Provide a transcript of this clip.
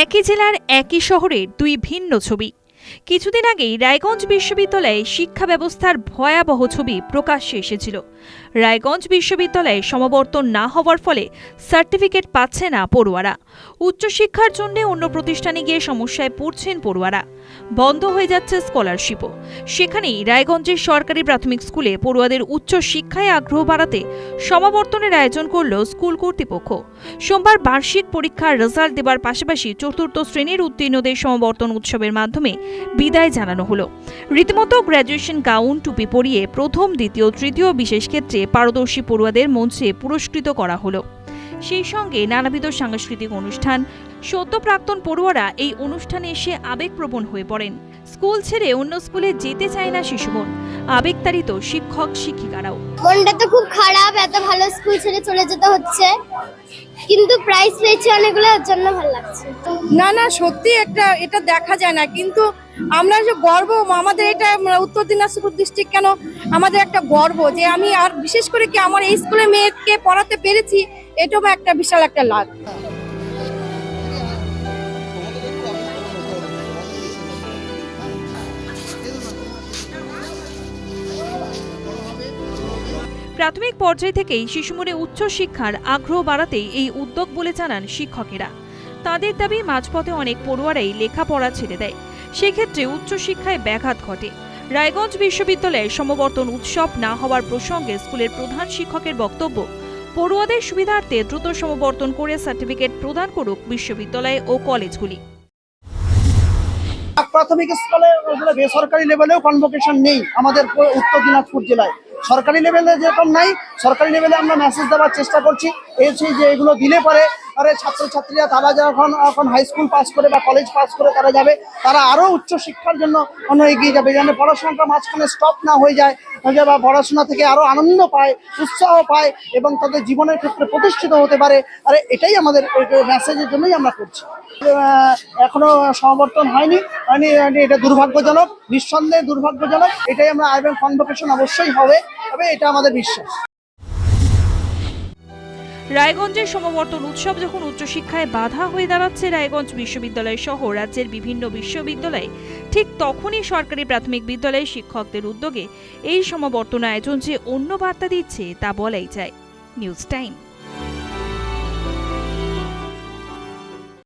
একই জেলার একই শহরের দুই ভিন্ন ছবি। কিছুদিন আগেই রায়গঞ্জ বিশ্ববিদ্যালয়ে শিক্ষা ব্যবস্থার ভয়াবহ ছবি প্রকাশ্যে এসেছিল। রায়গঞ্জ বিশ্ববিদ্যালয়ে সমাবর্তন না হওয়ার ফলে সার্টিফিকেট পাচ্ছে না পড়ুয়ারা। উচ্চশিক্ষার জন্য অন্য প্রতিষ্ঠানে গিয়ে সমস্যায় পড়ছেন পড়ুয়ারা। বন্ধ হয়ে যাচ্ছে স্কলারশিপও। সেখানেই রায়গঞ্জের সরকারি প্রাথমিক স্কুলে পড়ুয়াদের উচ্চ শিক্ষায় আগ্রহ বাড়াতে সমাবর্তনের আয়োজন করল স্কুল কর্তৃপক্ষ। সোমবার বার্ষিক পরীক্ষার রেজাল্ট দেবার পাশাপাশি চতুর্থ শ্রেণির উত্তীর্ণদের সমাবর্তন উৎসবের মাধ্যমে বিদায় জানানো হলো। রীতিমতো গ্র্যাজুয়েশন গাউন টুপি পরিয়ে প্রথম, দ্বিতীয়, তৃতীয় বিশেষ ক্ষেত্রে পারদর্শী পড়ুয়াদের মঞ্চে পুরস্কৃত করা হলো। সেই সঙ্গে নানাবিধ সাংস্কৃতিক অনুষ্ঠান সদ্য প্রাক্তন পড়ুয়ারা এই অনুষ্ঠানে এসে আবেগপ্রবণ হয়ে পড়েন। স্কুল ছেড়ে অন্য স্কুলে যেতে চায় না শিশুমন আবেগতাড়িত শিক্ষক শিক্ষিকারাও। মনটা তো খুব খারাপ এত ভালো স্কুল ছেড়ে চলে যেতে হচ্ছে। কিন্তু প্রাইজ পেয়েছি অনেকগুলো ওর জন্য ভালো লাগছে। না না সত্যি একটা এটা দেখা যায় না। কিন্তু আমরা যে গর্ব আমাদের এটা উত্তর দিনাজপুর ডিস্ট্রিক্ট কেন আমাদের একটা গর্ব যে আমি আর বিশেষ করে কি আমার এই স্কুলে মেয়েকে পড়াতে পেরেছি এটাও একটা বিশাল একটা লাভ। প্রাথমিক পর্যায় থেকেই শিশুমনে উচ্চ শিক্ষার আগ্রহ বাড়াতেই এই উদ্যোগ বলে জানান শিক্ষকেরা। তাদের দাবি, মাঝপথে অনেক পড়ুয়ারাই লেখাপড়া ছেড়ে দেয়। সেক্ষেত্রে উচ্চশিক্ষায় ব্যাঘাত ঘটে। রায়গঞ্জ বিশ্ববিদ্যালয়ে সমবর্তন উৎসব না হওয়ার প্রসঙ্গে স্কুলের প্রধান শিক্ষকের বক্তব্য, পড়ুয়াদের সুবিধার্থে দ্রুত সমবর্তন করে সার্টিফিকেট প্রদান করুক বিশ্ববিদ্যালয় ও কলেজগুলি। প্রাথমিক স্কুলে বেসরকারি লেভেলেও কনভোকেশন নেই আমাদের উত্তর দিনাজপুর জেলায়। সরকারি লেভেলে যেরকম নাই, সরকারি লেভেলে আমরা মেসেজ দেওয়ার চেষ্টা করছি। এসে যে এগুলো দিলে পরে আরে ছাত্রছাত্রীরা তারা যখন এখন হাই স্কুল পাস করে বা কলেজ পাস করে তারা যাবে তারা আরও উচ্চ শিক্ষার জন্য অন্য এগিয়ে যাবে। যেন পড়াশোনাটা মাঝখানে স্টপ না হয়ে যায় বা পড়াশোনা থেকে আরও আনন্দ পায় উৎসাহ পায় এবং তাদের জীবনের ক্ষেত্রে প্রতিষ্ঠিত হতে পারে। আরে এটাই আমাদের মেসেজের জন্যই আমরা করছি। এখনও সমাবর্তন হয়নি হয়নি হয়নি, এটা দুর্ভাগ্যজনক নিঃসন্দেহে দুর্ভাগ্যজনক। এটাই আমরা আইবেন কনভোকেশন অবশ্যই হবে তবে এটা আমাদের বিশ্বাস। রায়গঞ্জের সমাবর্তন উৎসব যখন উচ্চশিক্ষায় বাধা হয়ে দাঁড়াচ্ছে, রায়গঞ্জ বিশ্ববিদ্যালয় সহ রাজ্যের বিভিন্ন বিশ্ববিদ্যালয়ে, ঠিক তখনই সরকারি প্রাথমিক বিদ্যালয়ের শিক্ষকদের উদ্যোগে এই সমাবর্তন আয়োজন যে অন্য বার্তা দিচ্ছে তা বলাই যায়। News time.